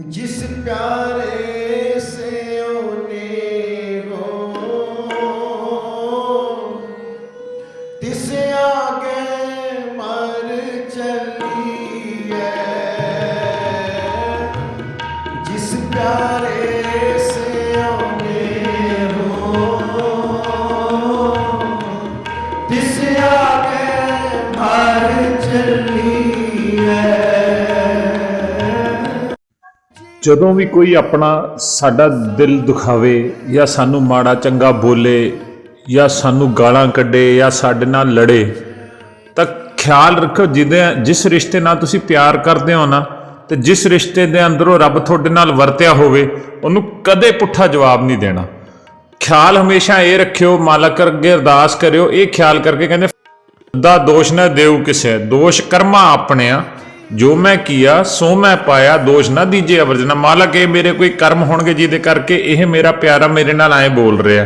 ਜਿਸ ਪਿਆਰੇ ਸੇ ਉਹਨੇ ਹੋ। ਤਿਸ ਆਗੇ ਮਰ ਚਲੀ ਹੈ ਜਿਸ ਪਿਆਰੇ ਸੇ ਉਹਨੇ ਹੋ। ਤਿਸ ਆਗੇ ਜਦੋਂ ਵੀ ਕੋਈ ਆਪਣਾ ਸਾਡਾ ਦਿਲ ਦੁਖਾਵੇ ਜਾਂ ਸਾਨੂੰ ਮਾੜਾ ਚੰਗਾ ਬੋਲੇ ਜਾਂ ਸਾਨੂੰ ਗਾਲਾਂ ਕੱਢੇ ਜਾਂ ਸਾਡੇ ਨਾਲ ਲੜੇ, ਤਾਂ ਖਿਆਲ ਰੱਖੋ ਜਿਹਦੇ ਜਿਸ ਰਿਸ਼ਤੇ ਨਾਲ ਤੁਸੀਂ ਪਿਆਰ ਕਰਦੇ ਹੋ ਨਾ, ਤੇ ਜਿਸ ਰਿਸ਼ਤੇ ਦੇ ਅੰਦਰੋਂ ਰੱਬ ਤੁਹਾਡੇ ਨਾਲ ਵਰਤਿਆ ਹੋਵੇ, ਉਹਨੂੰ ਕਦੇ ਪੁੱਠਾ ਜਵਾਬ ਨਹੀਂ ਦੇਣਾ। ਖਿਆਲ ਹਮੇਸ਼ਾ ਇਹ ਰੱਖਿਓ, ਮਾਲਕ ਅੱਗੇ ਅਰਦਾਸ ਕਰਿਓ, ਇਹ ਖਿਆਲ ਕਰਕੇ ਕਹਿੰਦੇ, ਦਾ ਦੋਸ਼ ਨਾ ਦੇਉ ਕਿਸੇ, ਦੋਸ਼ ਕਰਮਾ ਆਪਣੇ ਆ ਜੋ ਮੈਂ ਕੀਆ, ਸੋ ਮੈਂ ਪਾਇਆ, ਦੋਸ਼ ਨਾ ਦੀਜੇ ਅਵਰਜਨਾ ਮਾਲਕ, ਇਹ ਮੇਰੇ ਕੋਈ ਕਰਮ ਹੋਣਗੇ ਜਿਹਦੇ ਕਰਕੇ ਇਹ ਮੇਰਾ ਪਿਆਰਾ ਮੇਰੇ ਨਾਲ ਐ ਬੋਲ ਰਿਹਾ।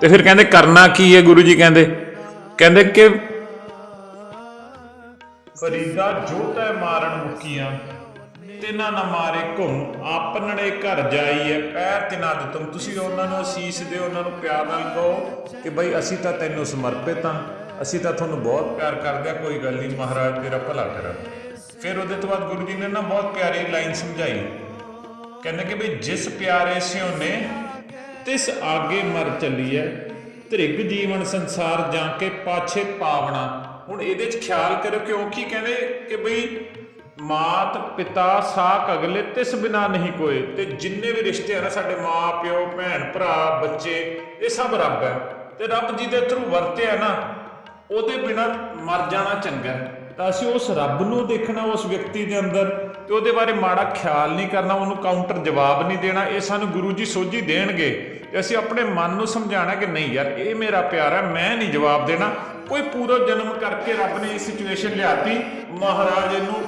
ਤੇ ਫਿਰ ਕਹਿੰਦੇ, ਕਰਨਾ ਕੀ ਹੈ ਗੁਰੂ ਜੀ ਕਹਿੰਦੇ? ਕਹਿੰਦੇ ਕਿ ਫਰੀਦਾ ਜੋ ਤੈ ਮਾਰਨ ਮੁਕੀਆਂ, ਤਿਨਾ ਨਾ ਮਾਰੇ ਘੁੰਮ, ਆਪਣੜੇ ਘਰ ਜਾਈਏ, ਪੈਰ ਤਿਨਾ ਦਿੱਤਮ ਤੁਸੀਂ ਉਹਨਾਂ ਨੂੰ ਅਸੀਸ ਦਿਓ, ਉਹਨਾਂ ਨੂੰ ਪਿਆਰ ਨਾਲ ਕਹੋ ਕਿ ਬਈ ਅਸੀਂ ਤਾਂ ਤੈਨੂੰ ਸਮਰਪਿਤ ਹਾਂ, ਅਸੀਂ ਤਾਂ ਤੁਹਾਨੂੰ ਬਹੁਤ ਪਿਆਰ ਕਰਦੇ ਆ ਕੋਈ ਗੱਲ ਨਹੀਂ ਮਹਾਰਾਜ ਤੇਰਾ ਭਲਾ ਕਰਨ ਫਿਰ ਉਹਦੇ ਤੋਂ ਬਾਅਦ ਗੁਰੂ ਜੀ ਨੇ ਨਾ ਬਹੁਤ ਪਿਆਰੀ ਲਾਈਨ ਸਮਝਾਈ। ਕਹਿੰਦੇ ਕਿ ਵੀ ਜਿਸ ਪਿਆਰੇ ਸਿਓ ਨੇ ਤਿਸ ਆਗੇ ਮਰ ਚੱਲੀਐ ਧ੍ਰਿਗ ਜੀਵਨ ਸੰਸਾਰ ਜਾਂ ਕੇ ਪਾਛੇ ਪਾਵਣਾ। ਹੁਣ ਇਹਦੇ 'ਚ ਖਿਆਲ ਕਰੋ ਕਿਉਂਕਿ ਕਹਿੰਦੇ ਕਿ ਬਈ ਮਾਤ ਪਿਤਾ ਸਾਕ ਅਗਲੇ ਤਿਸ ਬਿਨਾ ਨਹੀਂ ਕੋਏ, ਤੇ ਜਿੰਨੇ ਵੀ ਰਿਸ਼ਤੇ ਆ ਨਾ ਸਾਡੇ ਮਾਂ, ਪਿਓ, ਭੈਣ, ਭਰਾ, ਬੱਚੇ, ਇਹ ਸਭ ਰੱਬ ਹੈ ਤੇ ਰੱਬ ਜੀ ਦੇ ਥਰੂ ਵਰਤਿਆ ਨਾ, ਉਹਦੇ ਬਿਨਾ ਮਰ ਜਾਣਾ ਚੰਗਾ ਤਾਂ ਅਸੀਂ ਉਸ ਰੱਬ ਨੂੰ ਦੇਖਣਾ, ਉਸ ਵਿਅਕਤੀ ਦੇ ਅੰਦਰ ਤੇ ਉਹਦੇ ਬਾਰੇ ਮਾੜਾ ਖਿਆਲ ਨਹੀਂ ਕਰਨਾ, ਉਹਨੂੰ ਕਾਊਂਟਰ ਜਵਾਬ ਨਹੀਂ ਦੇਣਾ, ਇਹ ਸਾਨੂੰ ਗੁਰੂ ਜੀ ਸੋਝੀ ਦੇਣਗੇ ਤੇ ਅਸੀਂ ਆਪਣੇ ਮਨ ਨੂੰ ਸਮਝਾਣਾ ਕਿ ਨਹੀਂ ਯਾਰ, ਇਹ ਮੇਰਾ ਪਿਆਰ ਹੈ, ਮੈਂ ਨਹੀਂ ਜਵਾਬ ਦੇਣਾ। ਕੋਈ ਪੂਰਾ ਜਨਮ ਕਰਕੇ ਰੱਬ ਨੇ ਇਹ ਸਿਚੁਏਸ਼ਨ ਲਿਆਤੀ, ਮਹਾਰਾਜ ਇਹਨੂੰ,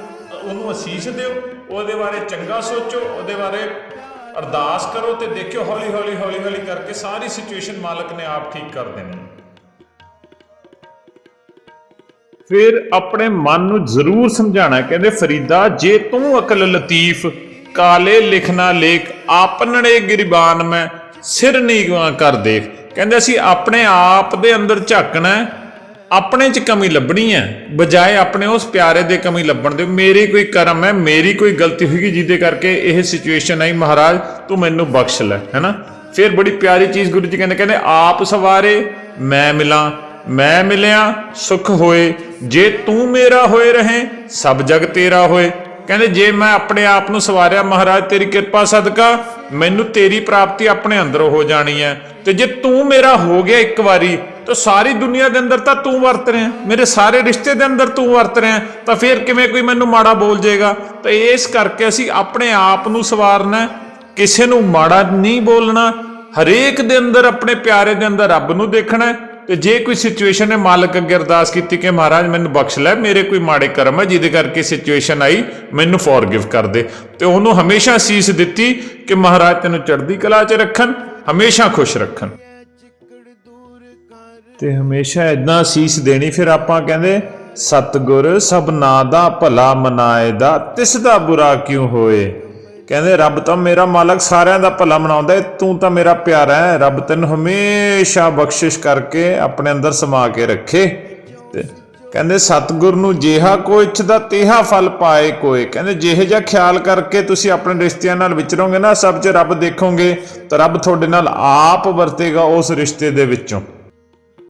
ਉਹਨੂੰ ਅਸੀਸ ਦਿਓ, ਉਹਦੇ ਬਾਰੇ ਚੰਗਾ ਸੋਚੋ, ਉਹਦੇ ਬਾਰੇ ਅਰਦਾਸ ਕਰੋ ਤੇ ਦੇਖਿਓ ਹੌਲੀ ਹੌਲੀ ਹੌਲੀ ਹੌਲੀ ਕਰਕੇ ਸਾਰੀ ਸਿਚੁਏਸ਼ਨ ਮਾਲਕ ਨੇ ਆਪ ਠੀਕ ਕਰ ਦੇਣੀ। ਫਿਰ ਆਪਣੇ ਮਨ ਨੂੰ ਜ਼ਰੂਰ ਸਮਝਾਣਾ ਕਹਿੰਦੇ, ਫਰੀਦਾ, ਜੇ ਤੂੰ ਅਕਲ ਲਤੀਫ, ਕਾਲੇ ਲਿਖਣਾ ਲੇਖ ਆਪਨੜੇ ਗਿਰਬਾਨ ਮੈਂ ਸਿਰ ਨੀਗਵਾ ਕਰ ਦੇਖ। ਕਹਿੰਦੇ, ਅਸੀਂ ਆਪਣੇ ਆਪ ਦੇ ਅੰਦਰ ਝਾਕਣਾ ਆਪਣੇ 'ਚ ਕਮੀ ਲੱਭਣੀ ਹੈ, ਬਜਾਏ ਆਪਣੇ ਉਸ ਪਿਆਰੇ ਦੇ ਕਮੀ ਲੱਭਣ ਦੇ। ਮੇਰੀ ਕੋਈ ਕਰਮ ਹੈ, ਮੇਰੀ ਕੋਈ ਗਲਤੀ ਹੋਈ ਜਿਹਦੇ ਕਰਕੇ ਇਹ ਸਿਚੁਏਸ਼ਨ ਆਈ, ਮਹਾਰਾਜ, ਤੂੰ ਮੈਨੂੰ ਬਖਸ਼ ਲੈ। ਹੈਨਾ? ਫਿਰ ਬੜੀ ਪਿਆਰੀ ਚੀਜ਼ ਗੁਰੂ ਜੀ ਕਹਿੰਦੇ ਕਹਿੰਦੇ, ਆਪ ਸਵਾਰੇ, ਮੈਂ ਮਿਲਾਂ ਮੈਂ ਮਿਲਿਆ, ਸੁਖ ਹੋਏ। ਜੇ ਤੂੰ ਮੇਰਾ ਹੋਏ ਰਹੇ, ਸਭ ਜਗ ਤੇਰਾ ਹੋਏ। ਕਹਿੰਦੇ, ਜੇ ਮੈਂ ਆਪਣੇ ਆਪ ਨੂੰ ਸਵਾਰਿਆ, ਮਹਾਰਾਜ, ਤੇਰੀ ਕਿਰਪਾ ਸਦਕਾ, ਮੈਨੂੰ ਤੇਰੀ ਪ੍ਰਾਪਤੀ ਆਪਣੇ ਅੰਦਰ ਹੋ ਜਾਣੀ ਹੈ। ਤੇ ਜੇ ਤੂੰ ਮੇਰਾ ਹੋ ਗਿਆ ਇੱਕ ਵਾਰੀ, ਤਾਂ ਸਾਰੀ ਦੁਨੀਆ ਦੇ ਅੰਦਰ ਤਾਂ ਤੂੰ ਵਰਤ ਰਿਹਾ। ਮੇਰੇ ਸਾਰੇ ਰਿਸ਼ਤੇ ਦੇ ਅੰਦਰ ਤੂੰ ਵਰਤ ਰਿਹਾ। ਤਾਂ ਫਿਰ ਕਿਵੇਂ ਕੋਈ ਮੈਨੂੰ ਮਾੜਾ ਬੋਲ ਜਾਏਗਾ ਤਾਂ ਇਸ ਕਰਕੇ ਅਸੀਂ ਆਪਣੇ ਆਪ ਨੂੰ ਸਵਾਰਨਾ ਕਿਸੇ ਨੂੰ ਮਾੜਾ ਨਹੀਂ ਬੋਲਣਾ। ਹਰੇਕ ਦੇ ਅੰਦਰ, ਆਪਣੇ ਪਿਆਰੇ ਦੇ ਅੰਦਰ ਰੱਬ ਨੂੰ ਦੇਖਣਾ ਤੇ ਜੇ ਕੋਈ ਸਿਚੁਏਸ਼ਨ ਹੈ ਮਾਲਕ ਅੱਗੇ ਅਰਦਾਸ ਕੀਤੀ ਕਿ ਮਹਾਰਾਜ ਮੈਨੂੰ ਬਖਸ਼ ਲੈ, ਮੇਰੇ ਕੋਈ ਮਾੜੇ ਕਰਮ ਹੈ, ਜਿਹਦੇ ਕਰਕੇ ਸਿਚੁਏਸ਼ਨ ਆਈ, ਮੈਨੂੰ ਫੋਰਗਿਵ ਕਰ ਦੇ। ਤੇ ਉਹਨੂੰ ਹਮੇਸ਼ਾ ਸੀਸ ਦਿੱਤੀ ਕਿ ਮਹਾਰਾਜ ਤੈਨੂੰ ਚੜ੍ਹਦੀ ਕਲਾ 'ਚ ਰੱਖਣ, ਹਮੇਸ਼ਾ ਖੁਸ਼ ਰੱਖਣ। ਤੇ ਹਮੇਸ਼ਾ ਇਦਾਂ ਸੀਸ ਦੇਣੀ, ਫਿਰ ਆਪਾਂ ਕਹਿੰਦੇ, ਸਤਗੁਰ ਸਭਨਾ ਦਾ ਭਲਾ ਮਨਾਏ ਦਾ ਤਿਸ ਦਾ ਬੁਰਾ ਕਿਉਂ ਹੋਏ? ਕਹਿੰਦੇ, ਰੱਬ ਤਾਂ ਮੇਰਾ ਮਾਲਕ ਸਾਰਿਆਂ ਦਾ ਭਲਾ ਮਨਾਉਂਦਾ ਹੈ ਤੂੰ ਤਾਂ ਮੇਰਾ ਪਿਆਰਾ ਹੈ ਰੱਬ ਤੈਨੂੰ ਹਮੇਸ਼ਾ ਬਖਸ਼ਿਸ਼ ਕਰਕੇ ਆਪਣੇ ਅੰਦਰ ਸਮਾ ਕੇ ਰੱਖੇ। ਤੇ ਕਹਿੰਦੇ, ਸਤਗੁਰ ਨੂੰ ਜਿਹਾ ਕੋ ਇੱਛਦਾ ਤੇਹਾ ਫਲ ਪਾਏ ਕੋਏ। ਕਹਿੰਦੇ, ਜਿਹੇ ਜਿਹਾ ਖਿਆਲ ਕਰਕੇ ਤੁਸੀਂ ਆਪਣੇ ਰਿਸ਼ਤਿਆਂ ਨਾਲ ਵਿਚਰੋਗੇ ਨਾ, ਸਭ 'ਚ ਰੱਬ ਦੇਖੋਗੇ ਤਾਂ ਰੱਬ ਤੁਹਾਡੇ ਨਾਲ ਆਪ ਵਰਤੇਗਾ ਉਸ ਰਿਸ਼ਤੇ ਦੇ ਵਿੱਚੋਂ।